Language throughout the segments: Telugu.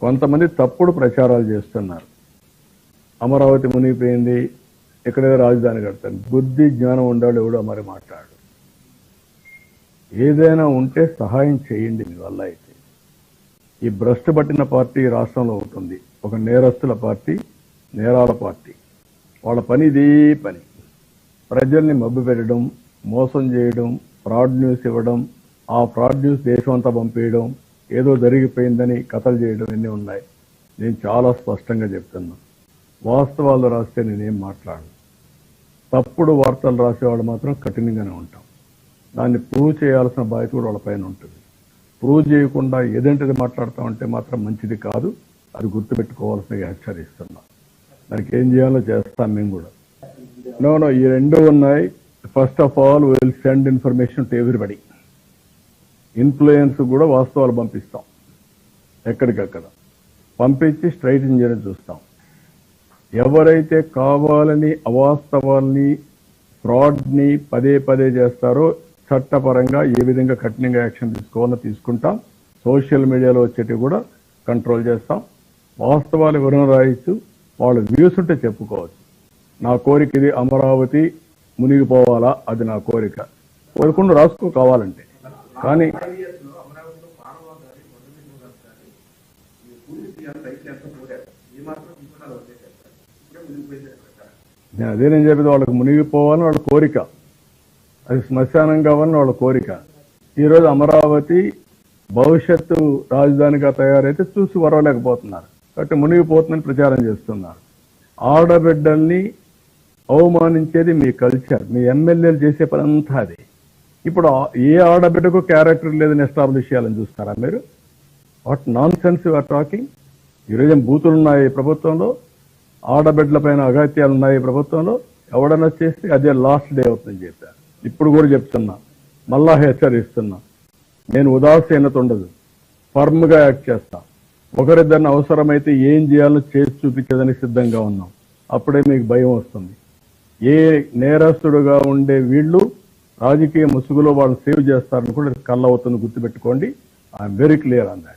కొంతమంది తప్పుడు ప్రచారాలు చేస్తున్నారు. అమరావతి మునిగిపోయింది ఎక్కడేదో రాజధాని కడతాను. బుద్ధి జ్ఞానం ఉండాడు ఎవడో మరి మాట్లాడు. ఏదైనా ఉంటే సహాయం చేయండి మీ వల్ల అయితే. ఈ భ్రష్టు పట్టిన పార్టీ రాష్ట్రంలో ఉంటుంది ఒక నేరస్తుల పార్టీ నేరాల పార్టీ. వాళ్ళ పని ఇదే పని. ప్రజల్ని మబ్బు పెట్టడం మోసం చేయడం ఫ్రాడ్ న్యూస్ ఇవ్వడం ఆ ఫ్రాడ్ న్యూస్ దేశం అంతా పంపేయడం ఏదో జరిగిపోయిందని కథలు చేయడం ఇన్ని ఉన్నాయి? నేను చాలా స్పష్టంగా చెప్తున్నా. వాస్తవాలు రాస్తే నేనేం మాట్లాడను. తప్పుడు వార్తలు రాసేవాళ్ళు మాత్రం కఠినంగానే ఉంటాం. దాన్ని ప్రూవ్ చేయాల్సిన బాధ్యత కూడా వాళ్ళ పైన ఉంటుంది. ప్రూవ్ చేయకుండా ఏదంటిది మాట్లాడతామంటే మాత్రం మంచిది కాదు. అది గుర్తుపెట్టుకోవాల్సిన హెచ్చరిస్తున్నా. దానికి ఏం చేయాలో చేస్తాం మేము కూడా. నో నో ఈ రెండు ఉన్నాయి. First of all will send information to everybody influence కూడా వాస్తవాలు పంపిస్తాం. ఎక్కడికక్కడ. పంపించి స్ట్రైట్ చేయడం చూస్తాం. ఎవరైతే కావాలని అవాస్తవాల్ని ఫ్రాడ్ని పదే పదే చేస్తారో చట్టపరంగా ఏ విధంగా కఠినంగా యాక్షన్ తీసుకోవాలో తీసుకుంటాం. సోషల్ మీడియాలో వచ్చేటివి కూడా కంట్రోల్ చేస్తాం. వాస్తవాలు వివరణ రాయొచ్చు వాళ్ళ వ్యూస్ ఉంటే చెప్పుకోవచ్చు. నా కోరిక ఇది అమరావతి మునిగిపోవాలా? అది నా కోరిక. కోరుకుండా రాసుకో కావాలంటే. కానీ నేను అదే నేను చెప్పేది వాళ్ళకి మునిగిపోవాలని వాళ్ళ కోరిక. అది శ్మశానం కావాలని వాళ్ళ కోరిక. ఈరోజు అమరావతి భవిష్యత్తు రాజధానిగా తయారైతే చూసి వరవలేకపోతున్నారు. కాబట్టి మునిగిపోతుందని ప్రచారం చేస్తున్నారు. ఆడబిడ్డల్ని అవమానించేది మీ కల్చర్ మీ ఎమ్మెల్యేలు చేసే పని అంతా అది. ఇప్పుడు ఆ- ఏ ఆడబిడ్డకు క్యారెక్టర్ లేదని ఎస్టాబ్లిష్ చేయాలని చూస్తారా మీరు? What nonsense you're talking ఈరోజు బూతులు ఉన్నాయి ప్రభుత్వంలో. ఆడబిడ్డల పైన అఘాత్యాలు ఉన్నాయి ప్రభుత్వంలో. ఎవడన్నా చేస్తే అదే లాస్ట్ డే అవుతుందని చెప్పారు. ఇప్పుడు కూడా చెప్తున్నా. మళ్ళా హెచ్చరిస్తున్నా. నేను ఉదాసీనత ఉండదు ఫర్మ్గా యాక్ట్ చేస్తా. ఒకరిద్దరిని అవసరమైతే ఏం చేయాలో చేసి చూపించదని సిద్ధంగా ఉన్నాం. అప్పుడే మీకు భయం వస్తుంది. ఏ నేరస్తుడుగా ఉండే వీళ్ళు రాజకీయ ముసుగులో వాళ్ళు సేవ్ చేస్తారని కూడా కళ్ళ అవుతుంది గుర్తుపెట్టుకోండి. I'm very clear on that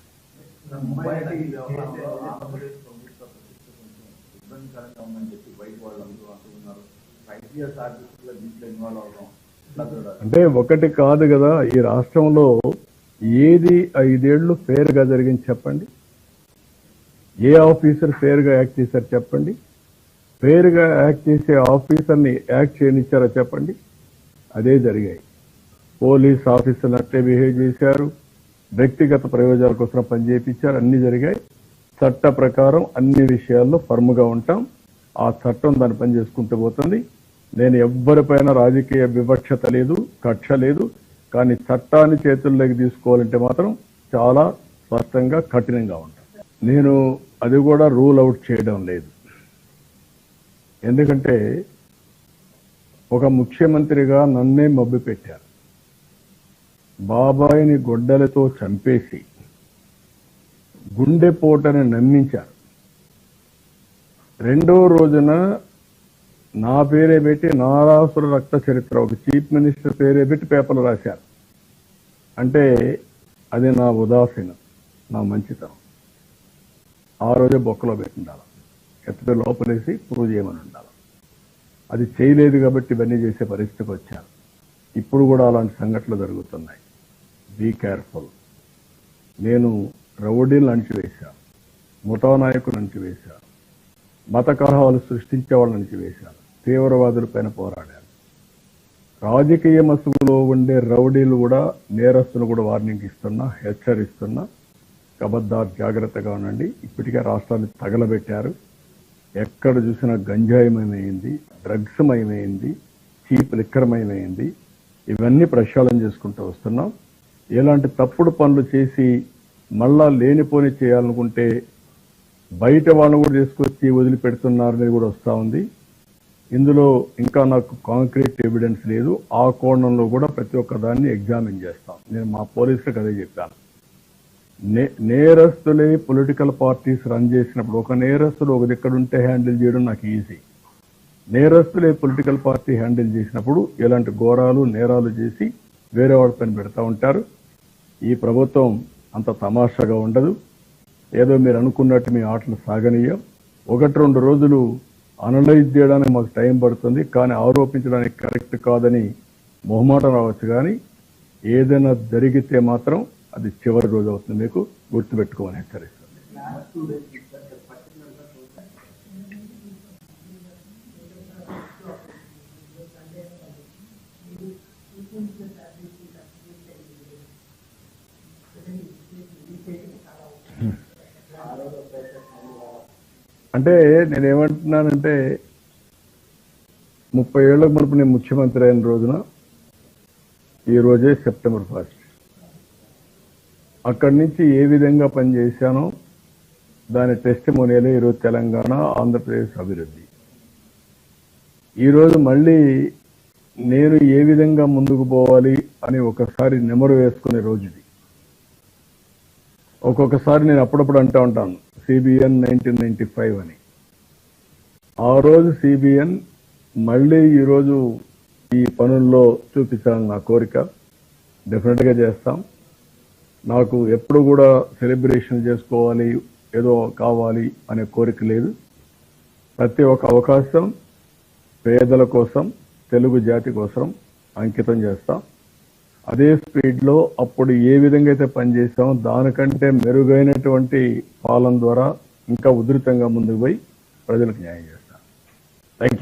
అంటే ఒకటి కాదు కదా ఈ రాష్ట్రంలో ఏది ఐదేళ్ళు ఫేర్గా జరిగింది చెప్పండి. ఏ ఆఫీసర్ ఫేర్గా యాక్ట్ చేశారు చెప్పండి. ఫేర్గా యాక్ట్ చేసే ఆఫీసర్ని యాక్ట్ చేయనిచ్చారో చెప్పండి. అదే జరిగాయి. పోలీస్ ఆఫీసర్లు అట్లే బిహేవ్ చేశారు. వ్యక్తిగత ప్రయోజనాల కోసం పనిచేయించారు అన్ని జరిగాయి. చట్ట ప్రకారం అన్ని విషయాల్లో ఫర్మ్గా ఉంటాం. ఆ చట్టం దాని పని చేసుకుంటూ పోతుంది. నేను ఎవ్వరిపైన రాజకీయ వివక్షత లేదు కక్ష లేదు. కానీ చట్టాన్ని చేతుల్లోకి తీసుకోవాలంటే మాత్రం చాలా స్పష్టంగా కఠినంగా ఉంటాం. నేను అది కూడా రూల్ అవుట్ చేయడం లేదు. ఎందుకంటే ఒక ముఖ్యమంత్రిగా నన్నే మబ్బు పెట్టారు బాబాయిని గొడ్డలతో చంపేసి గుండెపోటని నమ్మించారు. రెండో రోజున నా పేరే పెట్టి నారాసుర రక్త చరిత్ర ఒక చీఫ్ మినిస్టర్ పేరే పెట్టి పేపర్లు రాశారు. అంటే అది నా ఉదాసీనం నా మంచితనం. ఆ రోజే బొక్కలో పెట్టిండాలి? ఎత్తుతో లోపలేసి ప్రూవ్ చేయమని ఉండాలి? అది చేయలేదు కాబట్టి ఇవన్నీ చేసే పరిస్థితికి వచ్చారు. ఇప్పుడు కూడా అలాంటి సంఘటనలు జరుగుతున్నాయి. బీ కేర్ఫుల్ నేను రౌడీలు అణిచివేశాను. ముఠా నాయకులు అణిచివేశాను. మత కలహాలు సృష్టించే వాళ్ళని అణిచివేశాను. తీవ్రవాదుల పైన పోరాడాను. రాజకీయ మసుగులో ఉండే రౌడీలు కూడా నేరస్తులు కూడా వార్నింగ్ ఇస్తున్నా హెచ్చరిస్తున్నా. కబద్దార్ జాగ్రత్తగా ఉండండి. ఇప్పటికే రాష్ట్రాన్ని తగలబెట్టారు. ఎక్కడ చూసినా గంజాయమయమైంది డ్రగ్స్ మయమైంది చీప్ లిక్కరమయమైంది. ఇవన్నీ ప్రక్షాళన చేసుకుంటూ వస్తున్నాం. ఇలాంటి తప్పుడు పనులు చేసి మళ్ళా లేనిపోని చేయాలనుకుంటే బయట వాళ్ళని కూడా తీసుకొచ్చి వదిలిపెడుతున్నారనేది కూడా వస్తూ ఉంది. ఇందులో ఇంకా నాకు కాంక్రీట్ ఎవిడెన్స్ లేదు. ఆ కోణంలో కూడా ప్రతి ఒక్క దాన్ని ఎగ్జామిన్ చేస్తాం. నేను మా పోలీసులకు అదే చెప్పాను. నే- నేరస్తులే పొలిటికల్ పార్టీస్ రన్ చేసినప్పుడు ఒక నేరస్తుడు ఒక దిక్కడుంటే ఉంటే హ్యాండిల్ చేయడం నాకు ఈజీ నేరస్తులే పొలిటికల్ పార్టీ హ్యాండిల్ చేసినప్పుడు ఇలాంటి ఘోరాలు నేరాలు చేసి వేరే వాళ్ళ పని పెడతా ఉంటారు. ఈ ప్రభుత్వం అంత తమాషాగా ఉండదు. ఏదో మీరు అనుకున్నట్టు మీ ఆటలు సాగనీయం. ఒకటి రెండు రోజులు అనలైజ్ చేయడానికి మాకు టైం పడుతుంది కానీ ఆరోపించడానికి కరెక్ట్ కాదని మొహమాటం రావచ్చు కానీ ఏదైనా జరిగితే మాత్రం అది చివరి రోజు అవుతుంది మీకు గుర్తుపెట్టుకోమని హెచ్చరిస్తుంది అంటే నేనేమంటున్నానంటే ముప్పై ఏళ్ళకు మునుపు నేను ముఖ్యమంత్రి అయిన రోజున ఈ రోజే సెప్టెంబర్ ఫస్ట్. అక్కడి నుంచి ఏ విధంగా పనిచేశానో దాని టెస్ట్ మోనియలే ఈరోజు తెలంగాణ ఆంధ్రప్రదేశ్ అభివృద్ధి. ఈరోజు మళ్ళీ నేను ఏ విధంగా ముందుకు పోవాలి అని ఒకసారి నెమరు వేసుకునే రోజుది ఒక్కొక్కసారి నేను అప్పుడప్పుడు అంటూ ఉంటాను సిబిఎన్ నైన్టీన్ నైన్టీ ఫైవ్ అని. ఆ రోజు సిబిఎన్ మళ్ళీ ఈరోజు ఈ పనుల్లో చూపించాలని నా కోరిక. డెఫినెట్గా చేస్తాం. నాకు ఎప్పుడు కూడా సెలబ్రేషన్ చేసుకోవాలి ఏదో కావాలి అనే కోరిక లేదు. ప్రతి ఒక్క అవకాశం పేదల కోసం తెలుగు జాతి కోసం అంకితం చేస్తాం. అదే స్పీడ్లో అప్పుడు ఏ విధంగా అయితే పనిచేసామో దానికంటే మెరుగైనటువంటి పాలన ద్వారా ఇంకా ఉధృతంగా ముందుకు పోయి ప్రజలకు న్యాయం చేస్తాం.